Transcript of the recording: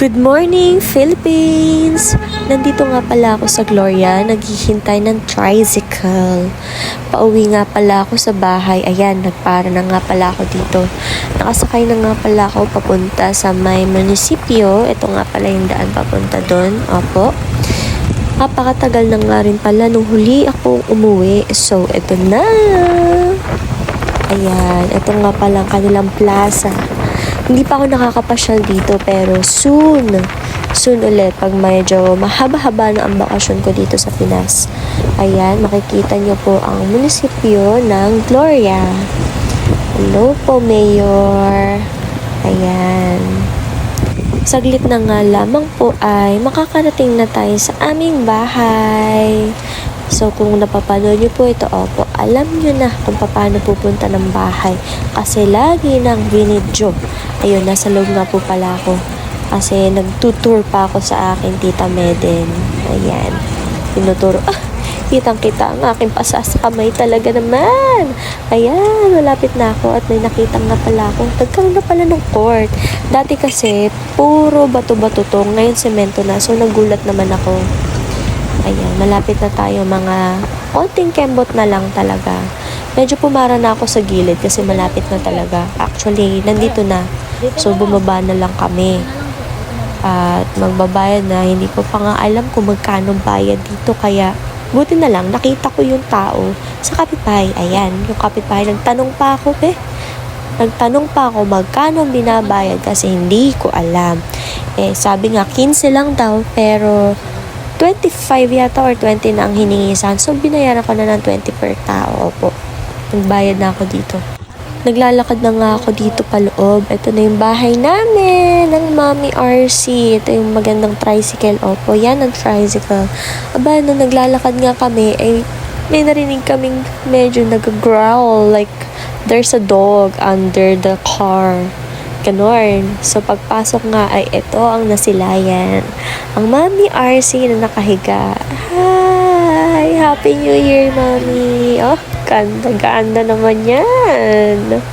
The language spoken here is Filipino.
Good morning, Philippines! Nandito nga pala ako sa Gloria, naghihintay ng tricycle. Pauwi nga pala ako sa bahay. Ayan, nagpara na nga pala ako dito. Nakasakay na nga pala ako papunta sa may munisipyo. Ito nga pala yung daan papunta doon. Opo. Napakatagal na nga rin pala nung huli ako umuwi. So, ito na! Ayan, ito nga pala ang kanilang plaza. Hindi pa ako nakakapasyal dito pero soon, soon ulit pag medyo mahaba-haba na ang bakasyon ko dito sa Pinas. Ayan, makikita nyo po ang munisipyo ng Gloria. Hello po, Mayor. Ayan. Saglit na nga lamang po ay makakarating na tayo sa aming bahay. So, kung napapanood nyo po ito, opo, alam nyo na kung paano pupunta ng bahay. Kasi lagi nang binidyo. Ayun, nasa loob nga po pala ako. Kasi nagtutour pa ako sa akin, Tita Meden. Ayan. Tinuturo. Ah, kitang kita ang aking pasa sa kamay talaga naman. Ayan, malapit na ako at may nakita nga pala ako. Nagkaroon na pala ng court. Dati kasi, puro bato-bato to. Ngayon, semento na. So, nagulat naman ako. Ayan, malapit na tayo mga konting kembot na lang talaga. Medyo pumara na ako sa gilid kasi malapit na talaga. Actually, nandito na. So, bumaba na lang kami. At magbabayad na. Hindi ko pa nga alam kung magkano bayad dito. Kaya, buti na lang, nakita ko yung tao sa kapitbahay. Ayan, yung kapitbahay. Nagtanong pa ako, eh. Nagtanong pa ako magkano binabayad kasi hindi ko alam. Eh, sabi nga, 15 lang daw, pero 25 yata or 20 na ang hiningi sa akin. So, binayaran ko na ng 20 per tao. Opo. Nagbayad na ako dito. Naglalakad na nga ako dito paloob. Ito na yung bahay namin ng Mommy RC. Ito yung magandang tricycle. Opo, yan ang tricycle. Aba, nung naglalakad nga kami, ay may narinig kaming medyo nag-growl. Like, there's a dog under the car. Ganon. So, pagpasok nga ay ito ang nasilayan. Ang Mami RC na nakahiga. Hi! Happy New Year, Mami! Oh, ganda-ganda naman yan.